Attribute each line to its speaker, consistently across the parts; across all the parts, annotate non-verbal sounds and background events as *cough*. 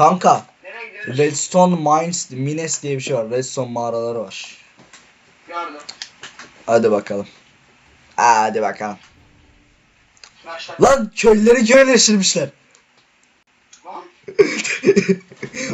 Speaker 1: Kanka? Redstone Mines, Mines diye bir şey var. Redstone mağaraları var.
Speaker 2: Gördüm.
Speaker 1: Hadi bakalım. Hadi bakalım. Lan köylüleri köyleştirmişler. *laughs*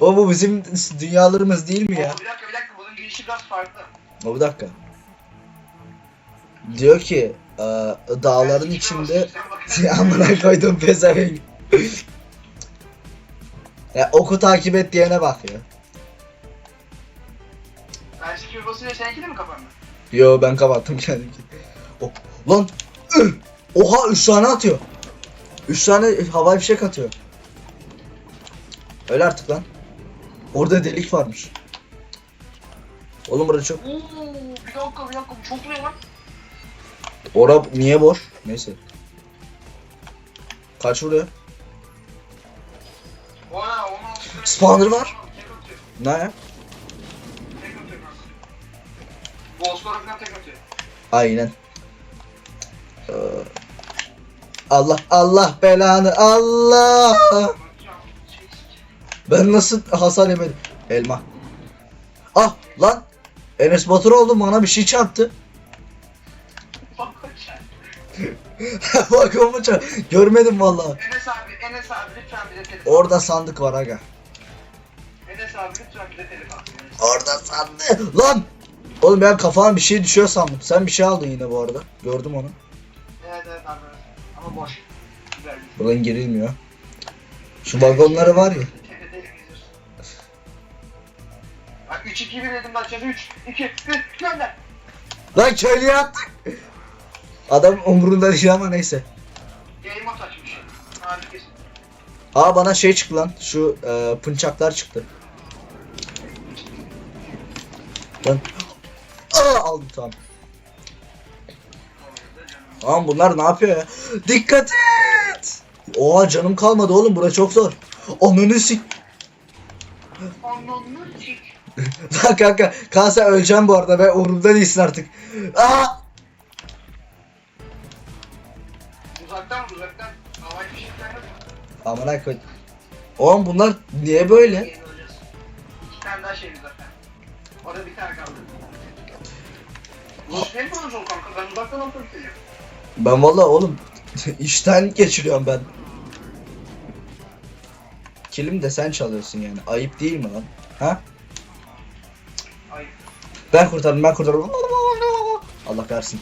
Speaker 1: O bu bizim dünyalarımız değil mi ya?
Speaker 2: Bir dakika bir dakika bunun girişi biraz farklı.
Speaker 1: O bir dakika. Diyor ki e, dağların içinde *laughs* amına koydum pezevenk. Ya oku takip et diyene bak ya.
Speaker 2: Ben sikir basınca seninki de mi kapandı?
Speaker 1: Yo ben kapattım kendimi. O, lan üh! Oha 3 tane atıyor. 3 tane havai fişek atıyor. Öyle artık lan. Orada delik varmış. Oğlum burada çok...
Speaker 2: Oo, bir dakika bir dakika bu çok ne lan?
Speaker 1: Ora niye boş? Neyse. Kaç vuruyor? Spawner var. Ne.
Speaker 2: Ghostlara falan.
Speaker 1: Aynen. Ee, Allah Allah belanı Allah. Ben nasıl hasar yemedim? Elma. Ah lan. Enes Batur oldu bana bir şey çarptı. *laughs* Bak o mu Görmedim vallahi.
Speaker 2: Enes abi, Enes abi lütfen bize telefon.
Speaker 1: Orada sandık var aga.
Speaker 2: Enes abi lütfen bize telefon.
Speaker 1: Orada sandık. Lan. Oğlum ben kafama bir şey düşüyor sandım. Sen bir şey aldın yine bu arada. Gördüm onu.
Speaker 2: Evet evet abi. Ama boş. Güzel.
Speaker 1: Buradan girilmiyor. Şu vagonları var ya.
Speaker 2: Bak 3 2 1 dedim başlayacağız. 3 2 1 gönder.
Speaker 1: Lan köylüye attık. Adam umurunda değil ama neyse.
Speaker 2: Mode açmış. Harikasın.
Speaker 1: Aa bana şey çıktı lan. Şu e, pınçaklar çıktı. Lan. Aa aldım tamam. Tamam bunlar ne yapıyor ya? Dikkat et. Oha canım kalmadı oğlum bura çok zor. Ananı sik.
Speaker 2: Anlamlı çık.
Speaker 1: Lan kanka kalsa öleceğim bu arada ve umurumda değilsin artık. Aa!
Speaker 2: Uzaktan vur, uzaktan. Havai fişekler yok.
Speaker 1: Amına koy. Oğlum bunlar niye böyle?
Speaker 2: İki tane daha şeyimiz zaten. Orada bir tane kaldı. Nasıl konuşuyorsun kanka? Ben uzaktan alıp tutacağım.
Speaker 1: Ben valla oğlum *laughs* işten geçiriyorum ben. Kilim de sen çalıyorsun yani. Ayıp değil mi lan? Ha?
Speaker 2: Ay.
Speaker 1: Ben kurtardım ben kurtardım. Allah kahretsin.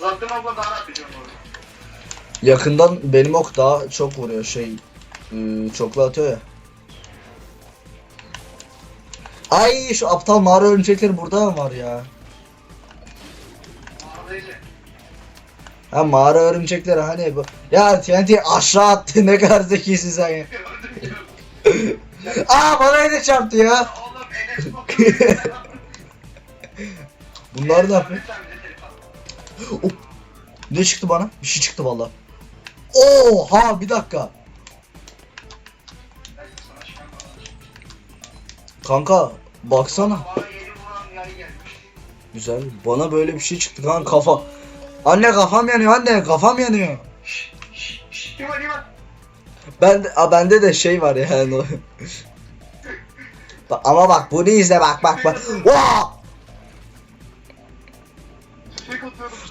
Speaker 2: Uzaktan abla daha rahat ediyorum orada.
Speaker 1: Yakından benim ok daha çok vuruyor şey. Iı, çoklu atıyor ya. Ay şu aptal mağara örümcekleri burada mı var ya?
Speaker 2: Ya.
Speaker 1: Ha mağara örümcekleri hani bu. Ya TNT aşağı attı ne kadar zekisin sen ya. Aa bana ne çarptı ya?
Speaker 2: Oğlum Enes. *laughs*
Speaker 1: Bunlar ne yapıyor?
Speaker 2: Telefon.
Speaker 1: Ne çıktı bana? Bir şey çıktı valla. Oha bir dakika. Kanka baksana. Güzel. Bana böyle bir şey çıktı kanka kafa. Anne kafam yanıyor anne kafam yanıyor. Ben de, a, bende de şey var yani. *laughs* ama bak bunu izle bak bak bak.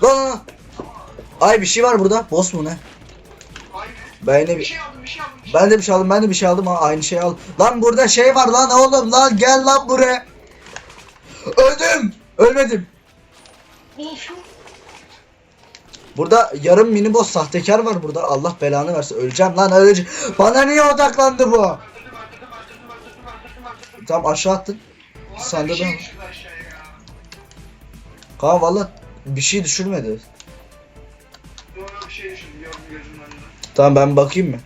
Speaker 1: Lan. Ay bir şey var burada. Boss mu ne? Ben de
Speaker 2: Bir şey aldım bir şey aldım. bir şey
Speaker 1: ben de bir şey aldım. Ben de bir şey aldım. Ha, aynı şey aldım. Lan burada şey var lan oğlum lan gel lan buraya. Öldüm. Ölmedim. Burada yarım mini boss sahtekar var burada. Allah belanı versin. Öleceğim lan öleceğim. Bana niye odaklandı bu? Tamam aşağı attın. Sende
Speaker 2: şey
Speaker 1: de. Kaan valla bir şey düşürmedi.
Speaker 2: Doğru bir şey düşürdü gördüm gözümün önünde.
Speaker 1: Tamam ben bakayım mı?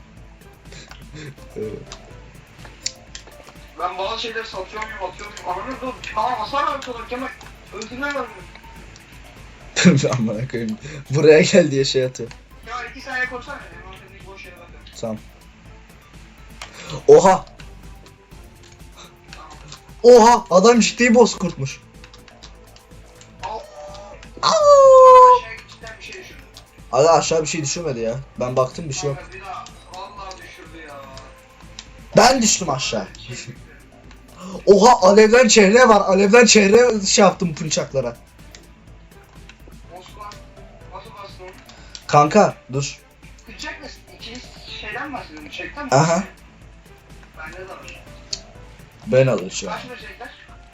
Speaker 2: Ben bazı şeyleri satıyorum muyum atıyorum muyum anlamıyorum da tamam hasar vermiş olur Kemal. Öldürme var mı? *laughs*
Speaker 1: Amına koyayım. Buraya gel diye şey atıyor.
Speaker 2: Ya iki saniye ya. Envanterini boş yere bakıyorum.
Speaker 1: Tamam. Oha. Oha adam ciddi boss kurtmuş. Aga aşağı bir şey düşürmedi ya. Ben baktım bir şey yok. Ben düştüm aşağı. Oha alevden çehre var. Alevden çehre şey yaptım
Speaker 2: bastın?
Speaker 1: Kanka dur.
Speaker 2: Bıçak mı? İkiniz şeyden mi bahsediyorsun? Bıçaktan mı?
Speaker 1: Aha.
Speaker 2: Bende de var.
Speaker 1: Ben alacağım.
Speaker 2: Kaç bıçaklar?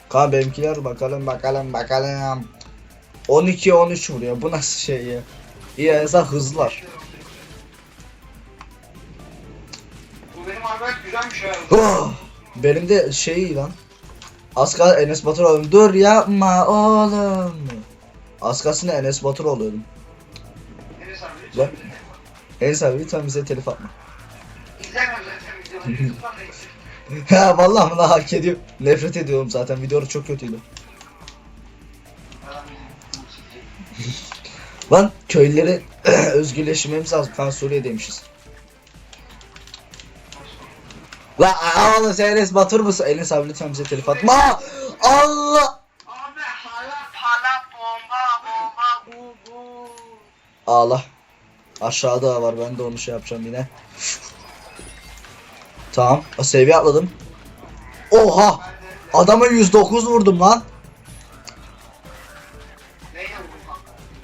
Speaker 1: Kanka benimkiler bakalım bakalım bakalım. 12 13 vuruyor. Bu nasıl şey ya? İyi en azından hızlılar.
Speaker 2: Bu benim arkadaş güzelmiş ya.
Speaker 1: Oh! Benim de şey lan. Az kaldı Enes Batur oğlum. Dur yapma oğlum. Az kalsın Enes Batur oluyordum.
Speaker 2: Enes abi lütfen.
Speaker 1: Enes abi lütfen bize telif atma.
Speaker 2: İzlemem zaten videoları. *laughs*
Speaker 1: Ha vallahi bunu hak ediyor. Nefret ediyorum zaten. Videoları çok kötüydü. *laughs* Lan köylüleri *clears throat* özgürleştirmemiz lazım. Kan Suriye'deymişiz. Lan aa, oğlum sen Enes Batur musun? Enes abi lütfen bize telif atma. Allah!
Speaker 2: Abi hala hala bomba bomba bu bu.
Speaker 1: Ağla. Aşağıda var. Ben de onu şey yapacağım yine. Tamam. O seviye atladım. Oha! Adama 109 vurdum lan.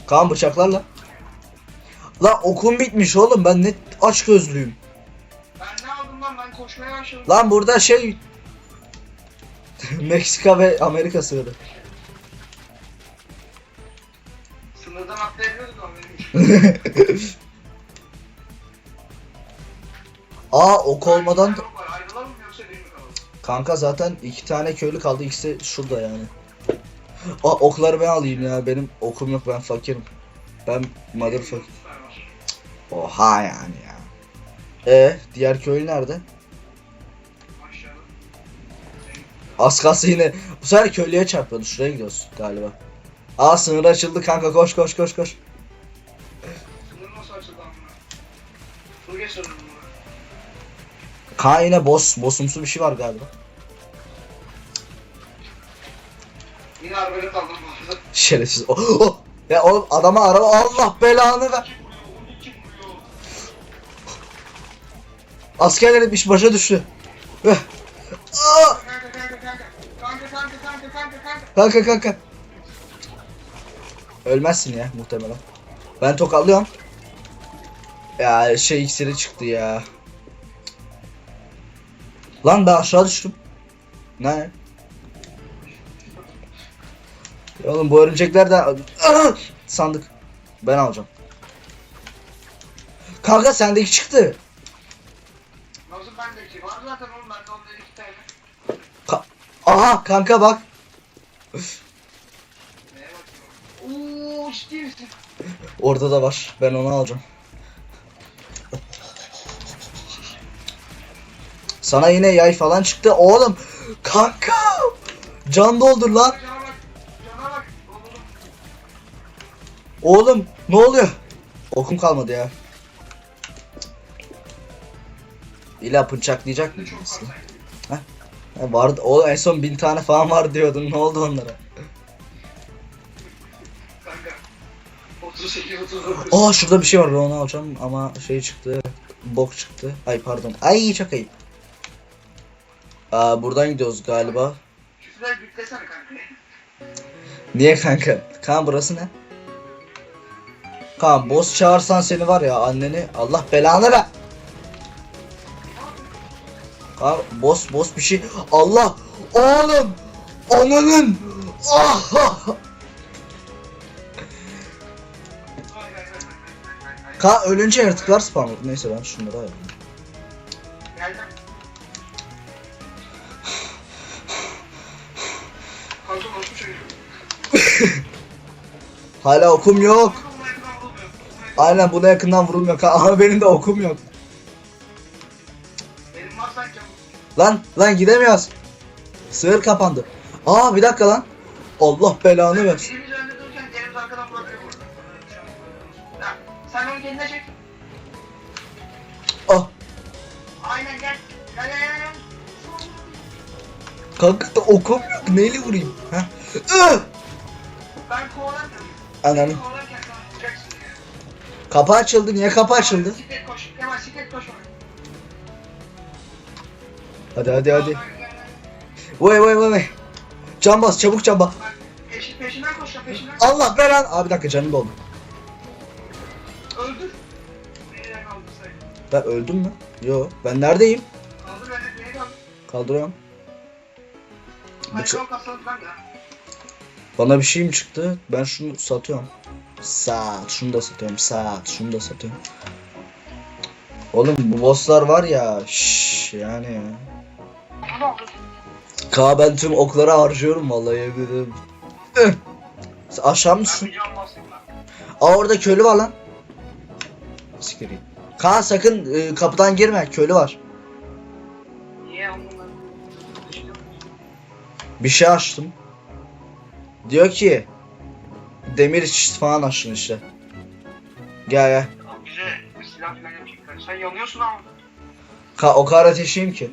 Speaker 1: Kan bıçaklarla. Lan okum bitmiş oğlum. Ben ne aç gözlüyüm.
Speaker 2: Ben ne aldım lan ben koşmaya başladım.
Speaker 1: Lan burada şey *laughs* Meksika ve Amerika sınırı.
Speaker 2: Sınırdan atlayabiliyorduk ama. *laughs*
Speaker 1: Aa ok olmadan kanka zaten iki tane köylü kaldı. İkisi şurada yani. Aa okları ben alayım ya. Benim okum yok ben fakirim. Ben motherfucker. Oha yani ya. E diğer köylü nerede? Az kalsın yine. Bu sefer köylüye çarpıyordu. Şuraya gidiyoruz galiba. Aa sınır açıldı kanka koş koş koş koş. Kaan yine boss, bossumsu bir şey var galiba.
Speaker 2: Yine arbelet aldım bu arada.
Speaker 1: Şerefsiz. Oh, oh. Ya oğlum adama araba Allah belanı ver. Askerler etmiş başa düştü. Eh.
Speaker 2: Kanka. Kanka kanka.
Speaker 1: Ölmezsin ya muhtemelen. Ben tokatlıyorum. Ya şey iksiri çıktı ya. Lan ben aşağı düştüm. Ne? Oğlum bu örümcekler de Ah! sandık. Ben alacağım. Kanka sendeki çıktı.
Speaker 2: Nasıl bendeki? Var zaten oğlum bende onda iki tane.
Speaker 1: Ka- Aha kanka bak.
Speaker 2: Neye bakıyorum? Ooo ciddi misin?
Speaker 1: Orada da var. Ben onu alacağım. Sana yine yay falan çıktı. Oğlum kanka. Can doldur lan.
Speaker 2: Oğlum.
Speaker 1: Oğlum ne oluyor? Okum kalmadı ya. İlla bıçaklayacak mı?
Speaker 2: Çok
Speaker 1: birisi?
Speaker 2: fazla.
Speaker 1: Ha, vardı. O en son bin tane falan var diyordun. Ne oldu onlara?
Speaker 2: Kanka. 38 39.
Speaker 1: Aa şurada bir şey var. Onu alacağım ama şey çıktı. Bok çıktı. Ay pardon. Ay çok ayıp. Aa buradan gidiyoruz galiba. Niye kanka? Kaan burası ne? Kaan boss çağırsan seni var ya anneni Allah belanı ver. Kaan boss boss bir şey. Allah oğlum ananın ah. Kaan ölünce yaratıklar oldu. Neyse ben şunları
Speaker 2: nasıl çocuk? *laughs*
Speaker 1: Hala okum yok. Aynen buna yakından vurulmuyor. Ama benim de okum yok.
Speaker 2: Benim var sanki.
Speaker 1: Lan lan gidemiyoruz. Sığır kapandı. Aa bir dakika lan. Allah belanı versin.
Speaker 2: Birimiz önde dururken diğerimiz arkadan bırakıyor burada. Ya, sen onu kendine çek.
Speaker 1: Ah
Speaker 2: Aynen gel. Gel gel gel.
Speaker 1: kanka da okum yok. Neyle vurayım? Ha?
Speaker 2: Ben kovalarken.
Speaker 1: Ananı. Kapı açıldı. Niye kapı açıldı?
Speaker 2: Koş. Kemal koş.
Speaker 1: Hadi hadi hadi. Vay vay vay vay. Can bas çabuk can bas.
Speaker 2: Peşin, peşinden koşacağım peşinden.
Speaker 1: Allah belan. Abi bir dakika canım doldu.
Speaker 2: Öldür.
Speaker 1: Ben öldüm mü? Yo ben neredeyim?
Speaker 2: Kaldır beni, nereye kaldı?
Speaker 1: Kaldırıyorum. Bana bir şey mi çıktı? Ben şunu satıyorum. Sat. Şunu da satıyorum. Sat. Şunu da satıyorum. Oğlum bu bosslar var ya. Şşş yani. Ka ben tüm okları harcıyorum vallahi. Sen Aşağı mı
Speaker 2: Ben
Speaker 1: düştün?
Speaker 2: bir can basayım lan.
Speaker 1: Aa orada köylü var lan. Sikireyim. Kaan sakın e, kapıdan girme. Köylü var.
Speaker 2: Niye?
Speaker 1: Bir şey açtım. Diyor ki demir falan açtın işte. Gel gel.
Speaker 2: Bize silah falan yapacaklar. Sen yanıyorsun ama.
Speaker 1: Ka o kadar ateşliyim ki.